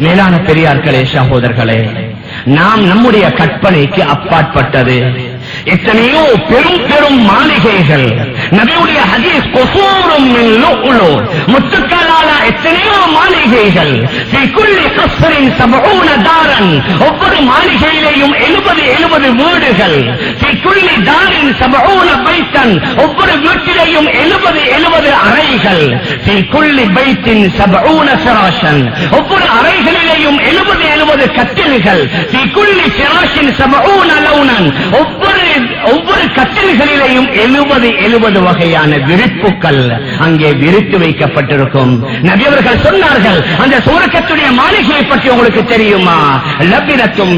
மேலான பெரியார்களே சகோதரர்களே நாம் நம்முடைய கற்பனைக்கு அப்பாற்பட்டது. எத்தனையோ பெரும் பெரும் மாளிகைகள் நபியுடைய ஹதீஸ் கொசூரும் மின் எத்தனையோ மாளிகைகள். தாரன் ஒவ்வொரு மாளிகையிலேயும் எழுபது எழுபது வீடுகள். தாரின் சபூன பைத்தன் ஒவ்வொரு வீட்டிலேயும் எழுபது எழுபது அறைகள். குள்ளி பைத்தின் சபூன சராசன் ஒவ்வொரு அறைகளிலேயும் எழுபது எழுபது கட்டில்கள். குள்ளி சிராசின் சபூன லௌனன் ஒவ்வொரு ஒவ்வொரு கட்டில்களிலேயும் எழுபது எழுபது வகையான விரிப்புகள் அங்கே விரித்து வைக்கப்பட்டிருக்கும். நபியவர்கள் சொன்னார்கள் அந்த சுவர்க்கத்துடைய மாளிகையை பற்றி உங்களுக்கு தெரியுமா? லபினத்தும்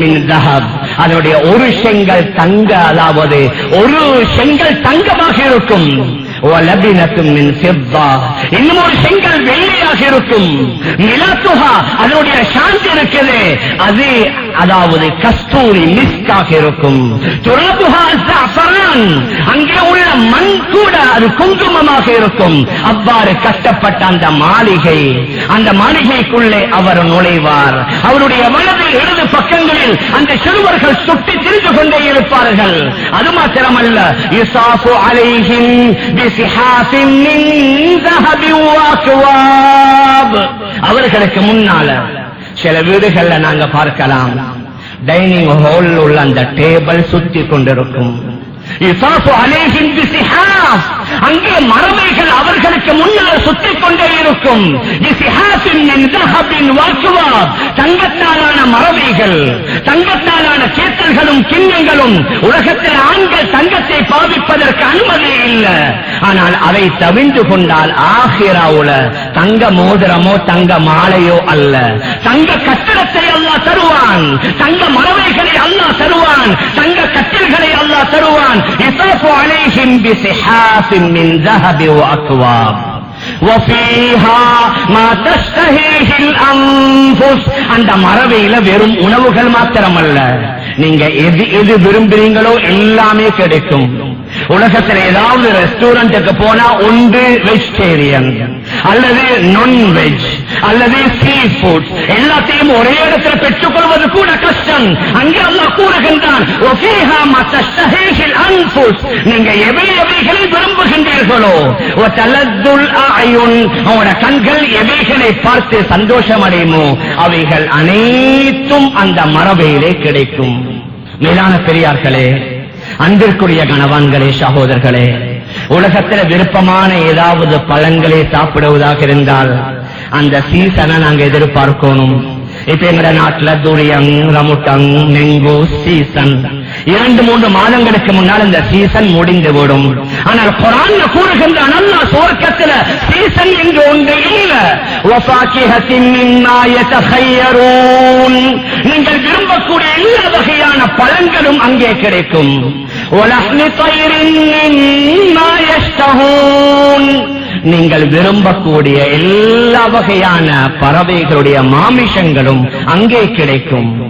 அதனுடைய ஒரு செங்கல் தங்க அதாவது ஒரு செங்கல் தங்கமாக இருக்கும். இன்னும் ஒரு செங்கல் வெள்ளையாக இருக்கும். மிலாத்துஹா அதனுடைய சாந்தி இருக்குது அது அதாவது கஸ்தூரி மிஸ்காக இருக்கும். அங்கே உள்ள மண் கூட அது குங்குமமாக இருக்கும். அவ்வாறு கட்டப்பட்ட அந்த மாளிகை அந்த மாளிகைக்குள்ளே அவர் நுழைவார். அவருடைய வலது இடது பக்கங்களில் அந்த சிறுவர்கள் சுட்டி திரிந்து கொண்டே இருப்பார்கள். அது மாத்திரமல்ல. யுசாஃபு அலைஹிம் பிசிஹாஃபின் மின் ذهب وأكواب அவர்களுக்கு முன்னால சில வீடுகள்ல நாங்க பார்க்கலாம் டைனிங் ஹால் உள்ள அந்த டேபிள் சுத்தி கொண்டிருக்கும் யுசாஃபு அலைஹிம் பிசிஹாஃப் அங்கே மரபைகள் அவர்களுக்கு முன்னால் சுத்திக் கொண்டே இருக்கும் பிசிஹாஃபின் மின் ذهب وأكواب தங்கத்தாலான மரபைகள் தங்கத்தாலான கேத்தல்களும் மட்டும் உலகத்தில் ஆண்கள் தங்கத்தை பாவிப்பதற்கு அனுமதி இல்லை. ஆனால் அதை தவிழ்ந்து கொண்டால் ஆஹிராவுல தங்க மோதிரமோ தங்க மாலையோ அல்ல. தங்க கட்டிடத்தை அல்லா தருவான். தங்க மரவைகளை அல்லா தருவான். தங்க கட்டில்களை அல்லா தருவான். அந்த மரவையில வெறும் உணவுகள் மாத்திரமல்ல. நீங்க எது எது விரும்புறீங்களோ எல்லாமே கிடைக்கும். உலகத்தில் ஏதாவது ரெஸ்டாரண்ட்டுக்கு போனா ஒன்று வெஜிடேரியன் அல்லது நான் வெஜ் அல்லது சீ ஃபுட் எல்லாத்தையும் ஒரே இடத்துல பெற்றுக்கொள்வது கூட கஷ்டம் அங்கே அல்லா கூறுகின்றான் நீங்க எவை எவைகளை கண்களோ வதலத்துல் அயுன் உங்களோட கண்கள் எவைகளை பார்த்து சந்தோஷம் அடையுமோ அவைகள் அனைத்தும் அந்த மரபையிலே கிடைக்கும். மேலான பெரியார்களே அன்பிற்குரிய கணவான்களே சகோதரர்களே உலகத்தில் விருப்பமான ஏதாவது பழங்களை சாப்பிடுவதாக இருந்தால் அந்த சீசனை நாங்கள் எதிர்பார்க்கணும். இப்ப எங்க நாட்டுல துரியம் ரமுட்டங் நெங்கு சீசன். இரண்டு மூன்று மாதங்களுக்கு முன்னால் இந்த சீசன் முடிந்து விடும். ஆனால் குரான்ல கூறுகின்ற நல்ல சுவர்க்கத்துல சீசன் என்று ஒன்று இல்லை. வஃபாக்கிஹத்தின் நீங்கள் விரும்பக்கூடிய எல்லா வகையான பழங்களும் அங்கே கிடைக்கும். நீங்கள் விரும்பக்கூடிய எல்லா வகையான பறவைகளுடைய மாமிஷங்களும் அங்கே கிடைக்கும்.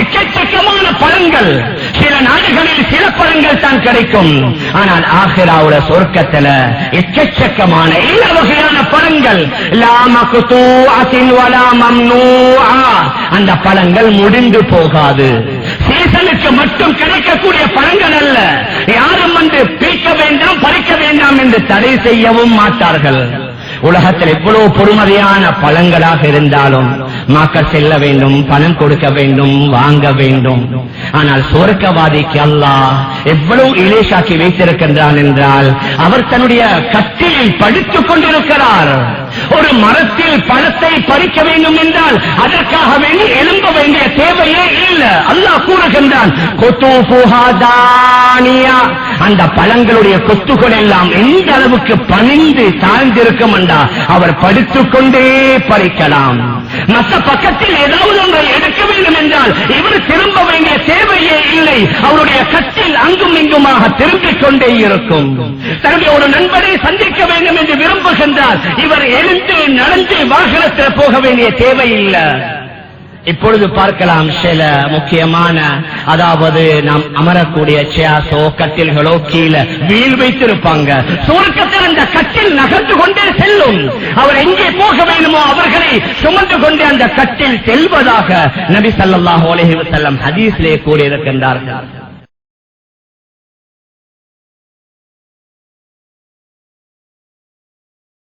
எக்கச்சக்கமான பழங்கள். சில நாடுகளில் சில பழங்கள் தான் கிடைக்கும். ஆனால் ஆஹிராவோட சொர்க்கத்துல எக்கச்சக்கமான எல்லா வகையான பழங்கள். அந்த பழங்கள் முடிந்து போகாது. சீசனுக்கு மட்டும் கிடைக்கக்கூடிய பழங்கள் அல்ல. யாரும் வந்து பிரிக்க வேண்டாம் பறிக்க வேண்டாம் என்று தடை செய்யவும் மாட்டார்கள். உலகத்தில் எவ்வளவு பொறுமதியான பழங்களாக இருந்தாலும் மக்கள் செல்ல வேண்டும் பணம் கொடுக்க வேண்டும் வாங்க வேண்டும். ஆனால் சுவர்க்கவாதிக்கு அல்லா எவ்வளவு இலேஷாக்கி வைத்திருக்கின்றான் என்றால் அவர் தன்னுடைய கத்தியில் படித்துக் கொண்டிருக்கிறார். மரத்தில் பழத்தை பறிக்க வேண்டும் என்றால் அதற்காக வேண்டி எழும்ப வேண்டிய தேவையே இல்லை. அல்லாஹ் கூறுகின்றான் அந்த பழங்களுடைய கொத்துகள் எல்லாம் எந்த அளவுக்கு பணிந்து தாழ்ந்திருக்கும் என்றா அவர் படித்துக் கொண்டே பறிக்கலாம். மற்ற பக்கத்தில் ஏதாவது ஒன்றை எடுக்க வேண்டும் என்று தேவையே அவருடைய கட்டில் அங்கும் இங்குமாக திரும்பிக் கொண்டே இருக்கும். தன்னுடைய ஒரு நண்பரை சந்திக்க வேண்டும் என்று விரும்புகின்றார். இவர் எழுந்து நடந்து வாகனத்தில் போக வேண்டிய தேவையில்லை. இப்பொழுது பார்க்கலாம் சில முக்கியமான அதாவது நாம் அமரக்கூடிய சேசோ கட்டில்களோ கீழே வீல் வைத்திருப்பாங்க. சுருக்கத்தில் அந்த கட்டில் நகர்ந்து கொண்டே செல்லும். அவர் எங்கே போக வேண்டுமோ அவர்களை சுமந்து கொண்டே அந்த கட்டில் செல்வதாக நபி சல்லாஹ் அலைஹி வஸல்லம் ஹதீஸிலே கூறியிருக்கின்றார்கள்.